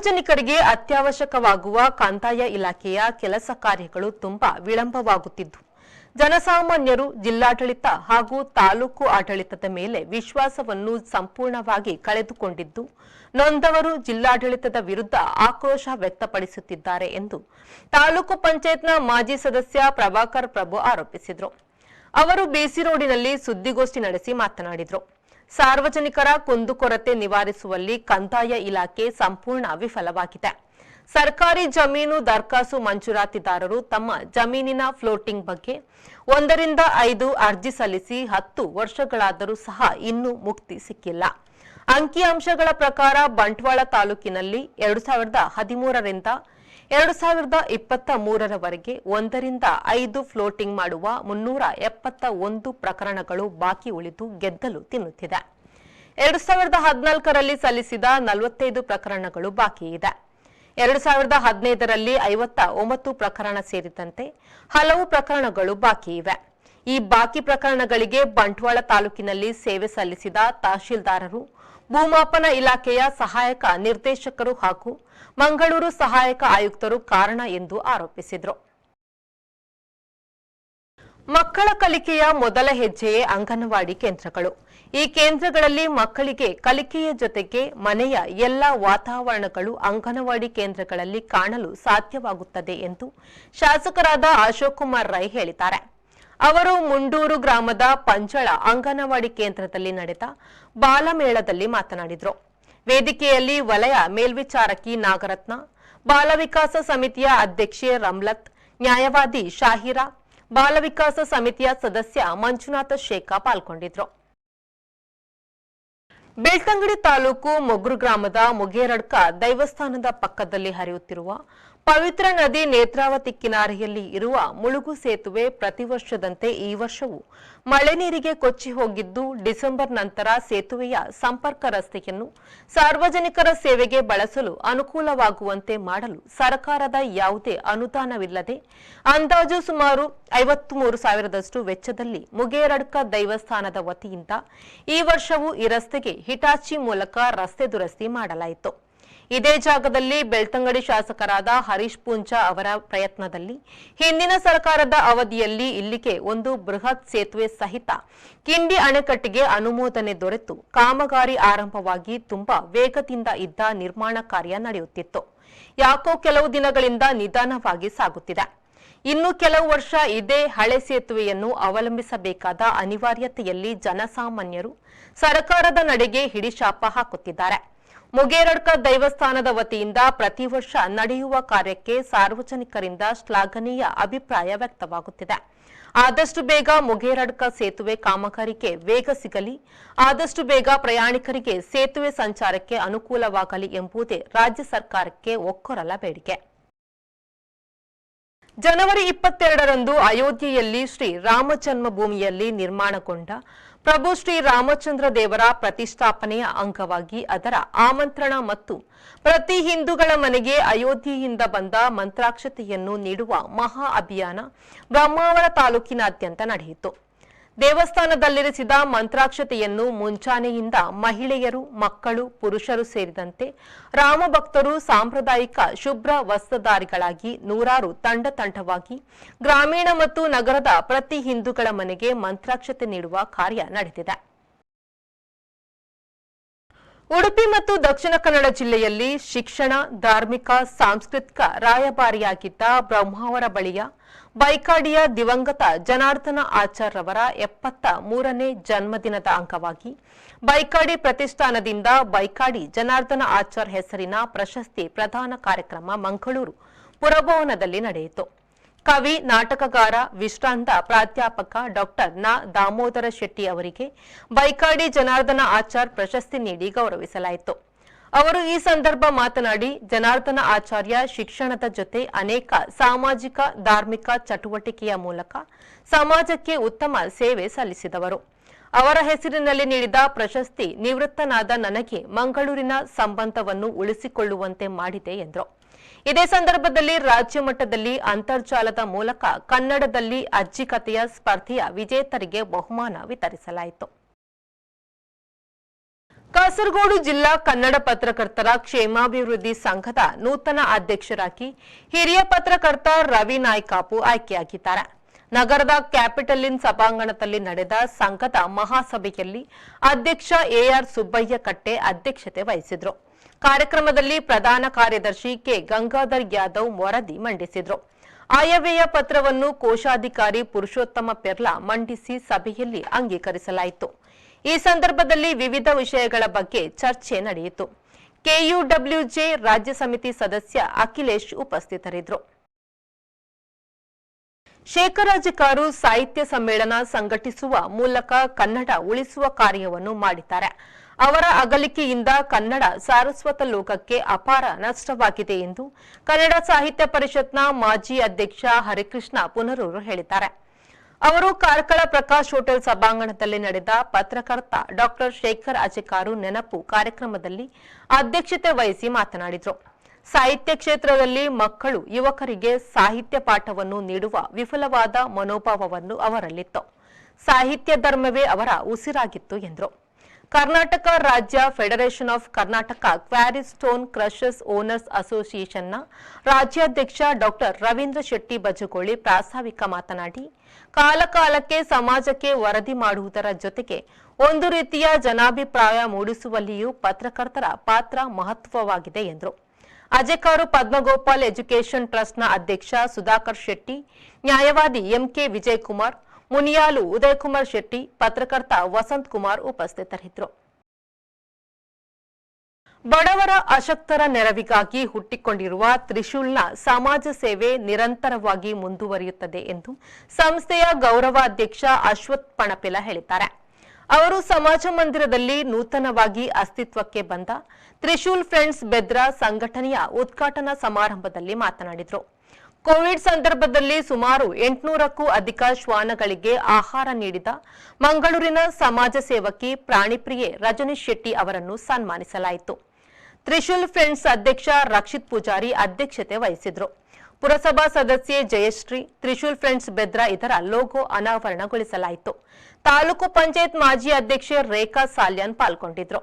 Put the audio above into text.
ಸಾರ್ವಜನಿಕರಿಗೆ ಅತ್ಯವಶ್ಯಕವಾಗುವ ಕಂದಾಯ ಇಲಾಖೆಯ ಕೆಲಸ ಕಾರ್ಯಗಳು ತುಂಬಾ ವಿಳಂಬವಾಗುತ್ತಿದ್ದು. ಜನಸಾಮಾನ್ಯರು, ಜಿಲ್ಲಾಡಳಿತ ಹಾಗೂ ತಾಲೂಕು ಆಡಳಿತದ ಮೇಲೆ ವಿಶ್ವಾಸವನ್ನು ಸಂಪೂರ್ಣವಾಗಿ ಕಳೆದುಕೊಂಡಿದ್ದು, ನೊಂದವರು ಜಿಲ್ಲಾಡಳಿತದ ವಿರುದ್ಧ ಆಕ್ರೋಶ ವ್ಯಕ್ತಪಡಿಸುತ್ತಿದ್ದಾರೆ ಎಂದು ತಾಲೂಕು ಪಂಚಾಯತ್ನ ಮಾಜಿ ಸದಸ್ಯ ಪ್ರಭಾಕರ್ ಪ್ರಭು ಆರೋಪಿಸಿದರು. ಅವರು ಬಿಸಿ ರೋಡಿನಲ್ಲಿ ಸುದ್ದಿಗೋಷ್ಠಿ ನಡೆಸಿ ಮಾತನಾಡಿದರು. ಸಾರ್ವಜನಿಕರ ಕುಂದುಕೊರತೆ ನಿವಾರಿಸುವಲ್ಲಿ ಕಂದಾಯ ಇಲಾಖೆ ಸಂಪೂರ್ಣ ವಿಫಲವಾಗಿದೆ. ಸರ್ಕಾರಿ ಜಮೀನು ದರ್ಖಾಸು ಮಂಜೂರಾತಿದಾರರು ತಮ್ಮ ಜಮೀನಿನ ಫ್ಲೋಟಿಂಗ್ ಬಗ್ಗೆ ಒಂದರಿಂದ ಐದು ಅರ್ಜಿ ಸಲ್ಲಿಸಿ ಹತ್ತು ವರ್ಷಗಳಾದರೂ ಸಹ ಇನ್ನೂ ಮುಕ್ತಿ ಸಿಕ್ಕಿಲ್ಲ. ಅಂಕಿಅಂಶಗಳ ಪ್ರಕಾರ ಬಂಟ್ವಾಳ ತಾಲೂಕಿನಲ್ಲಿ ಎರಡು ಸಾವಿರದ ಹದಿಮೂರರಿಂದ ಎರಡು ಸಾವಿರದ ಇಪ್ಪತ್ತ ಮೂರರವರೆಗೆ ಒಂದರಿಂದ ಐದು ಫ್ಲೋಟಿಂಗ್ ಮಾಡುವ ಮುನ್ನೂರ ಎಪ್ಪತ್ತ ಒಂದು ಪ್ರಕರಣಗಳು ಬಾಕಿ ಉಳಿದು ಗೆದ್ದಲು ತಿನ್ನುತ್ತಿದೆ. ಎರಡು ಸಾವಿರದ ಹದಿನಾಲ್ಕರಲ್ಲಿ ಸಲ್ಲಿಸಿದ ನಲವತ್ತೈದು ಪ್ರಕರಣಗಳು ಬಾಕಿ ಇದೆ. ಎರಡು ಸಾವಿರದ ಹದಿನೈದರಲ್ಲಿ ಐವತ್ತ ಒಂಬತ್ತು ಪ್ರಕರಣ ಸೇರಿದಂತೆ ಹಲವು ಪ್ರಕರಣಗಳು ಬಾಕಿ ಇವೆ. ಈ ಬಾಕಿ ಪ್ರಕರಣಗಳಿಗೆ ಬಂಟ್ವಾಳ ತಾಲೂಕಿನಲ್ಲಿ ಸೇವೆ ಸಲ್ಲಿಸಿದ ತಹಶೀಲ್ದಾರರು, ಭೂಮಾಪನ ಇಲಾಖೆಯ ಸಹಾಯಕ ನಿರ್ದೇಶಕರು ಹಾಗೂ ಮಂಗಳೂರು ಸಹಾಯಕ ಆಯುಕ್ತರು ಕಾರಣ ಎಂದು ಆರೋಪಿಸಿದರು. ಮಕ್ಕಳ ಕಲಿಕೆಯ ಮೊದಲ ಹೆಜ್ಜೆಯೇ ಅಂಗನವಾಡಿ ಕೇಂದ್ರಗಳು. ಈ ಕೇಂದ್ರಗಳಲ್ಲಿ ಮಕ್ಕಳಿಗೆ ಕಲಿಕೆಯ ಜೊತೆಗೆ ಮನೆಯ ಎಲ್ಲ ವಾತಾವರಣಗಳು ಅಂಗನವಾಡಿ ಕೇಂದ್ರಗಳಲ್ಲಿ ಕಾಣಲು ಸಾಧ್ಯವಾಗುತ್ತದೆ ಎಂದು ಶಾಸಕರಾದ ಅಶೋಕ್ ಕುಮಾರ್ ರೈ ಹೇಳಿದ್ದಾರೆ. ಅವರು ಮುಂಡೂರು ಗ್ರಾಮದ ಪಂಜಳ ಅಂಗನವಾಡಿ ಕೇಂದ್ರದಲ್ಲಿ ನಡೆದ ಬಾಲಮೇಳದಲ್ಲಿ ಮಾತನಾಡಿದರು. ವೇದಿಕೆಯಲ್ಲಿ ವಲಯ ಮೇಲ್ವಿಚಾರಕಿ ನಾಗರತ್ನ, ಬಾಲವಿಕಾಸ ಸಮಿತಿಯ ಅಧ್ಯಕ್ಷೆ ರಮ್ಲತ್, ನ್ಯಾಯವಾದಿ ಶಾಹಿರಾ, ಬಾಲವಿಕಾಸ ಸಮಿತಿಯ ಸದಸ್ಯ ಮಂಜುನಾಥ ಶೇಖ ಪಾಲ್ಗೊಂಡಿದ್ರು. ಬೆಳ್ತಂಗಡಿ ತಾಲೂಕು ಮೊಗ್ರು ಗ್ರಾಮದ ಮುಗೇರಡ್ಕ ದೈವಸ್ಥಾನದ ಪಕ್ಕದಲ್ಲಿ ಹರಿಯುತ್ತಿರುವ ಪವಿತ್ರ ನದಿ ನೇತ್ರಾವತಿ ಕಿನಾರೆಯಲ್ಲಿ ಇರುವ ಮುಳುಗು ಸೇತುವೆ ಪ್ರತಿ ವರ್ಷದಂತೆ ಈ ವರ್ಷವೂ ಮಳೆ ನೀರಿಗೆ ಕೊಚ್ಚಿ ಹೋಗಿದ್ದು ಡಿಸೆಂಬರ್ ನಂತರ ಸೇತುವೆಯ ಸಂಪರ್ಕ ರಸ್ತೆಯನ್ನು ಸಾರ್ವಜನಿಕರ ಸೇವೆಗೆ ಬಳಸಲು ಅನುಕೂಲವಾಗುವಂತೆ ಮಾಡಲು ಸರ್ಕಾರದ ಯಾವುದೇ ಅನುದಾನವಿಲ್ಲದೆ ಅಂದಾಜು ಸುಮಾರು ಐವತ್ಮೂರು ಸಾವಿರದಷ್ಟು ವೆಚ್ಚದಲ್ಲಿ ಮುಗೇರಡ್ಕ ದೈವಸ್ಥಾನದ ವತಿಯಿಂದ ಈ ವರ್ಷವೂ ಈ ರಸ್ತೆಗೆ ಹಿಟಾಚಿ ಮೂಲಕ ರಸ್ತೆ ದುರಸ್ತಿ ಮಾಡಲಾಯಿತು. ಇದೇ ಜಾಗದಲ್ಲಿ ಬೆಳ್ತಂಗಡಿ ಶಾಸಕರಾದ ಹರೀಶ್ ಪೂಂಜಾ ಅವರ ಪ್ರಯತ್ನದಲ್ಲಿ ಹಿಂದಿನ ಸರ್ಕಾರದ ಅವಧಿಯಲ್ಲಿ ಇಲ್ಲಿಗೆ ಒಂದು ಬೃಹತ್ ಸೇತುವೆ ಸಹಿತ ಕಿಂಡಿ ಅಣೆಕಟ್ಟಿಗೆ ಅನುಮೋದನೆ ದೊರೆತು. ಕಾಮಗಾರಿ ಆರಂಭವಾಗಿ ತುಂಬಾ ವೇಗದಿಂದ ಇದ್ದ ನಿರ್ಮಾಣ ಕಾರ್ಯ ನಡೆಯುತ್ತಿತ್ತು. ಯಾಕೋ ಕೆಲವು ದಿನಗಳಿಂದ ನಿಧಾನವಾಗಿ ಸಾಗುತ್ತಿದೆ. ಇನ್ನು ಕೆಲವು ವರ್ಷ ಇದೇ ಹಳೆ ಸೇತುವೆಯನ್ನು ಅವಲಂಬಿಸಬೇಕಾದ ಅನಿವಾರ್ಯತೆಯಲ್ಲಿ ಜನಸಾಮಾನ್ಯರು ಸರ್ಕಾರದ ನಡೆಗೆ ಹಿಡಿಶಾಪ ಹಾಕುತ್ತಿದ್ದಾರೆ. ಮುಗೇರಡ್ಕ ದೈವಸ್ಥಾನದ ವತಿಯಿಂದ ಪ್ರತಿ ವರ್ಷ ನಡೆಯುವ ಕಾರ್ಯಕ್ಕೆ ಸಾರ್ವಜನಿಕರಿಂದ ಶ್ಲಾಘನೀಯ ಅಭಿಪ್ರಾಯ ವ್ಯಕ್ತವಾಗುತ್ತಿದೆ. ಆದಷ್ಟು ಬೇಗ ಮುಗೇರಡ್ಕ ಸೇತುವೆ ಕಾಮಗಾರಿಗೆ ವೇಗ ಸಿಗಲಿ, ಆದಷ್ಟು ಬೇಗ ಪ್ರಯಾಣಿಕರಿಗೆ ಸೇತುವೆ ಸಂಚಾರಕ್ಕೆ ಅನುಕೂಲವಾಗಲಿ ಎಂಬುದೇ ರಾಜ್ಯ ಸರ್ಕಾರಕ್ಕೆ ಒಕ್ಕೊರಲ ಬೇಡಿಕೆ. ಜನವರಿ ಇಪ್ಪತ್ತೆರಡರಂದು ಅಯೋಧ್ಯೆಯಲ್ಲಿ ಶ್ರೀ ರಾಮಜನ್ಮ ಭೂಮಿಯಲ್ಲಿ ನಿರ್ಮಾಣಗೊಂಡ ಪ್ರಭು ಶ್ರೀ ರಾಮಚಂದ್ರ ದೇವರ ಪ್ರತಿಷ್ಠಾಪನೆಯ ಅಂಗವಾಗಿ ಅದರ ಆಮಂತ್ರಣ ಮತ್ತು ಪ್ರತಿ ಹಿಂದೂಗಳ ಮನೆಗೆ ಅಯೋಧ್ಯೆಯಿಂದ ಬಂದ ಮಂತ್ರಾಕ್ಷತೆಯನ್ನು ನೀಡುವ ಮಹಾ ಅಭಿಯಾನ ಬ್ರಹ್ಮಾವರ ತಾಲೂಕಿನಾದ್ಯಂತ ನಡೆಯಿತು. ದೇವಸ್ಥಾನದಲ್ಲಿರಿಸಿದ ಮಂತ್ರಾಕ್ಷತೆಯನ್ನು ಮುಂಚಾನೆಯಿಂದ ಮಹಿಳೆಯರು, ಮಕ್ಕಳು, ಪುರುಷರು ಸೇರಿದಂತೆ ರಾಮಭಕ್ತರು ಸಾಂಪ್ರದಾಯಿಕ ಶುಭ್ರ ವಸ್ತ್ರಧಾರಿಗಳಾಗಿ ನೂರಾರು ತಂಡ ತಂಡವಾಗಿ ಗ್ರಾಮೀಣ ಮತ್ತು ನಗರದ ಪ್ರತಿ ಹಿಂದೂಗಳ ಮನೆಗೆ ಮಂತ್ರಾಕ್ಷತೆ ನೀಡುವ ಕಾರ್ಯ ನಡೆದಿದೆ. ಉಡುಪಿ ಮತ್ತು ದಕ್ಷಿಣ ಕನ್ನಡ ಜಿಲ್ಲೆಯಲ್ಲಿ ಶಿಕ್ಷಣ, ಧಾರ್ಮಿಕ, ಸಾಂಸ್ಕೃತಿಕ ರಾಯಭಾರಿಯಾಗಿದ್ದ ಬ್ರಹ್ಮಾವರ ಬಳಿಯ ಬೈಕಾಡಿಯ ದಿವಂಗತ ಜನಾರ್ದನ ಆಚಾರ್ ರವರ ಎಪ್ಪತ್ತ ಮೂರನೇ ಜನ್ಮದಿನದ ಅಂಗವಾಗಿ ಬೈಕಾಡಿ ಪ್ರತಿಷ್ಠಾನದಿಂದ ಬೈಕಾಡಿ ಜನಾರ್ದನ ಆಚಾರ್ ಹೆಸರಿನ ಪ್ರಶಸ್ತಿ ಪ್ರದಾನ ಕಾರ್ಯಕ್ರಮ ಮಂಗಳೂರು, ಪುರಭವನದಲ್ಲಿ ನಡೆಯಿತು. ಕವಿ, ನಾಟಕಗಾರ, ವಿಶ್ರಾಂತ ಪ್ರಾಧ್ಯಾಪಕ ಡಾಕ್ಟರ್ ನಾ. ದಾಮೋದರ ಶೆಟ್ಟಿ ಅವರಿಗೆ ಬೈಕಾಡಿ ಜನಾರ್ದನ ಆಚಾರ್ ಪ್ರಶಸ್ತಿ ನೀಡಿ ಗೌರವಿಸಲಾಯಿತು. ಅವರು ಈ ಸಂದರ್ಭ ಮಾತನಾಡಿ, ಜನಾರ್ದನ ಆಚಾರ್ಯ ಶಿಕ್ಷಣದ ಜೊತೆ ಅನೇಕ ಸಾಮಾಜಿಕ, ಧಾರ್ಮಿಕ ಚಟುವಟಿಕೆಯ ಮೂಲಕ ಸಮಾಜಕ್ಕೆ ಉತ್ತಮ ಸೇವೆ ಸಲ್ಲಿಸಿದವರು. ಅವರ ಹೆಸರಿನಲ್ಲಿ ನೀಡಿದ ಪ್ರಶಸ್ತಿ ನಿವೃತ್ತನಾದ ನನಗೆ ಮಂಗಳೂರಿನ ಸಂಬಂಧವನ್ನು ಉಳಿಸಿಕೊಳ್ಳುವಂತೆ ಮಾಡಿದೆ ಎಂದರು. ಇದೇ ಸಂದರ್ಭದಲ್ಲಿ ರಾಜ್ಯ ಮಟ್ಟದಲ್ಲಿ ಅಂತರ್ಜಾಲದ ಮೂಲಕ ಕನ್ನಡದಲ್ಲಿ ಅಜ್ಜಿ ಕಥೆಯ ಸ್ಪರ್ಧೆಯ ವಿಜೇತರಿಗೆ ಬಹುಮಾನ ವಿತರಿಸಲಾಯಿತು. ಕಾಸರಗೋಡು ಜಿಲ್ಲಾ ಕನ್ನಡ ಪತ್ರಕರ್ತರ ಕ್ಷೇಮಾಭಿವೃದ್ಧಿ ಸಂಘದ ನೂತನ ಅಧ್ಯಕ್ಷರಾಗಿ ಹಿರಿಯ ಪತ್ರಕರ್ತ ರವಿ ನಾಯ್ಕಾಪು ಆಯ್ಕೆಯಾಗಿದ್ದಾರೆ. ನಗರದ ಕ್ಯಾಪಿಟಲ್ ಇನ್ ಸಭಾಂಗಣದಲ್ಲಿ ನಡೆದ ಸಂಘದ ಮಹಾಸಭೆಯಲ್ಲಿ ಅಧ್ಯಕ್ಷ ಎಆರ್ ಸುಬ್ಬಯ್ಯ ಕಟ್ಟೆ ಅಧ್ಯಕ್ಷತೆ ವಹಿಸಿದ್ರು. ಕಾರ್ಯಕ್ರಮದಲ್ಲಿ ಪ್ರಧಾನ ಕಾರ್ಯದರ್ಶಿ ಕೆ. ಗಂಗಾಧರ್ ಯಾದವ್ ವರದಿ ಮಂಡಿಸಿದರು. ಆಯವ್ಯಯ ಪತ್ರವನ್ನು ಕೋಶಾಧಿಕಾರಿ ಪುರುಷೋತ್ತಮ ಪೆರ್ಲಾ ಮಂಡಿಸಿ ಸಭೆಯಲ್ಲಿ ಅಂಗೀಕರಿಸಲಾಯಿತು. ಈ ಸಂದರ್ಭದಲ್ಲಿ ವಿವಿಧ ವಿಷಯಗಳ ಬಗ್ಗೆ ಚರ್ಚೆ ನಡೆಯಿತು. ಕೆಯುಡಬ್ಲ್ಯೂಜೆ ರಾಜ್ಯ ಸಮಿತಿ ಸದಸ್ಯ ಅಖಿಲೇಶ್ ಉಪಸ್ಥಿತರಿದ್ದರು. ಶೇಖರಾಜಕಾರು ಸಾಹಿತ್ಯ ಸಮ್ಮೇಳನ ಸಂಘಟಿಸುವ ಮೂಲಕ ಕನ್ನಡ ಉಳಿಸುವ ಕಾರ್ಯವನ್ನು ಮಾಡಿದ್ದಾರೆ. ಅವರ ಅಗಲಿಕೆಯಿಂದ ಕನ್ನಡ ಸಾರಸ್ವತ ಲೋಕಕ್ಕೆ ಅಪಾರ ನಷ್ಟವಾಗಿದೆ ಎಂದು ಕನ್ನಡ ಸಾಹಿತ್ಯ ಪರಿಷತ್ನ ಮಾಜಿ ಅಧ್ಯಕ್ಷ ಹರಿಕೃಷ್ಣ ಪುನರೂರು ಹೇಳಿದ್ದಾರೆ. ಅವರು ಕಾರ್ಕಳ ಪ್ರಕಾಶ್ ಹೋಟೆಲ್ ಸಭಾಂಗಣದಲ್ಲಿ ನಡೆದ ಪತ್ರಕರ್ತ ಡಾಕ್ಟರ್ ಶೇಖರ್ ಅಜಕಾರು ನೆನಪು ಕಾರ್ಯಕ್ರಮದಲ್ಲಿ ಅಧ್ಯಕ್ಷತೆ ವಹಿಸಿ ಮಾತನಾಡಿದರು. ಸಾಹಿತ್ಯ ಕ್ಷೇತ್ರದಲ್ಲಿ ಮಕ್ಕಳು, ಯುವಕರಿಗೆ ಸಾಹಿತ್ಯ ಪಾಠವನ್ನು ನೀಡುವ ವಿಫಲವಾದ ಮನೋಭಾವವನ್ನು ಅವರಲ್ಲಿತ್ತು. ಸಾಹಿತ್ಯ ಧರ್ಮವೇ ಅವರ ಉಸಿರಾಗಿತ್ತು ಎಂದರು. ಕರ್ನಾಟಕ ರಾಜ್ಯ federation of Karnataka quarry stone crushers owners ಅಸೋಸಿಯೇಷನ್ನ ರಾಜ್ಯಾಧ್ಯಕ್ಷ ಡಾಕ್ಟರ್ ರವೀಂದ್ರ ಶೆಟ್ಟಿ ಬಜಗೋಳಿ ಪ್ರಾಸ್ತಾವಿಕ ಮಾತನಾಡಿ, ಕಾಲಕಾಲಕ್ಕೆ ಸಮಾಜಕ್ಕೆ ವರದಿ ಮಾಡುವುದರ ಜೊತೆಗೆ ಒಂದು ರೀತಿಯ ಜನಾಭಿಪ್ರಾಯ ಮೂಡಿಸುವಲ್ಲಿಯೂ ಪತ್ರಕರ್ತರ ಪಾತ್ರ ಮಹತ್ವವಾಗಿದೆ ಎಂದರು. ಅಜೆಕಾರು ಪದ್ಮಗೋಪಾಲ್ ಎಜುಕೇಷನ್ ಟ್ರಸ್ಟ್ನ ಅಧ್ಯಕ್ಷ ಸುಧಾಕರ್ ಶೆಟ್ಟಿ, ನ್ಯಾಯವಾದಿ ಎಂಕೆ ವಿಜಯಕುಮಾರ್, ಮುನಿಯಾಲು ಉದಯಕುಮಾರ್ ಶೆಟ್ಟಿ, ಪತ್ರಕರ್ತ ವಸಂತ್ ಕುಮಾರ್ ಉಪಸ್ಥಿತರಿದ್ದರು. ಬಡವರ ಅಶಕ್ತರ ನೆರವಿಗಾಗಿ ಹುಟ್ಟಿಕೊಂಡಿರುವ ತ್ರಿಶೂಲ್ನ ಸಮಾಜ ಸೇವೆ ನಿರಂತರವಾಗಿ ಮುಂದುವರಿಯುತ್ತದೆ ಎಂದು ಸಂಸ್ಥೆಯ ಗೌರವಾಧ್ಯಕ್ಷ ಅಶ್ವಥ್ ಪಣಪಿಲ ಹೇಳಿದ್ದಾರೆ. ಅವರು ಸಮಾಜ ಮಂದಿರದಲ್ಲಿ ನೂತನವಾಗಿ ಅಸ್ತಿತ್ವಕ್ಕೆ ಬಂದ ತ್ರಿಶೂಲ್ ಫ್ರೆಂಡ್ಸ್ ಬೆದ್ರಾ ಸಂಘಟನೆಯ ಉದ್ಘಾಟನಾ ಸಮಾರಂಭದಲ್ಲಿ ಮಾತನಾಡಿದರು. ಕೋವಿಡ್ ಸಂದರ್ಭದಲ್ಲಿ ಸುಮಾರು ಎಂಟುನೂರಕ್ಕೂ ಅಧಿಕ ಶ್ವಾನಗಳಿಗೆ ಆಹಾರ ನೀಡಿದ ಮಂಗಳೂರಿನ ಸಮಾಜ ಸೇವಕಿ ಪ್ರಾಣಿಪ್ರಿಯೆ ರಜನೀಶ್ ಶೆಟ್ಟಿ ಅವರನ್ನು ಸನ್ಮಾನಿಸಲಾಯಿತು. ತ್ರಿಶೂಲ್ ಫ್ರೆಂಡ್ಸ್ ಅಧ್ಯಕ್ಷ ರಕ್ಷಿತ್ ಪೂಜಾರಿ ಅಧ್ಯಕ್ಷತೆ ವಹಿಸಿದ್ರು. ಪುರಸಭಾ ಸದಸ್ಯೆ ಜಯಶ್ರೀ, ತ್ರಿಶೂಲ್ ಫ್ರೆಂಡ್ಸ್ ಬೆದ್ರಾ ಇದರ ಲೋಗೋ ಅನಾವರಣಗೊಳಿಸಲಾಯಿತು. ತಾಲೂಕು ಪಂಚಾಯತ್ ಮಾಜಿ ಅಧ್ಯಕ್ಷೆ ರೇಖಾ ಸಾಲ್ಯಾನ್ ಪಾಲ್ಗೊಂಡಿದ್ರು.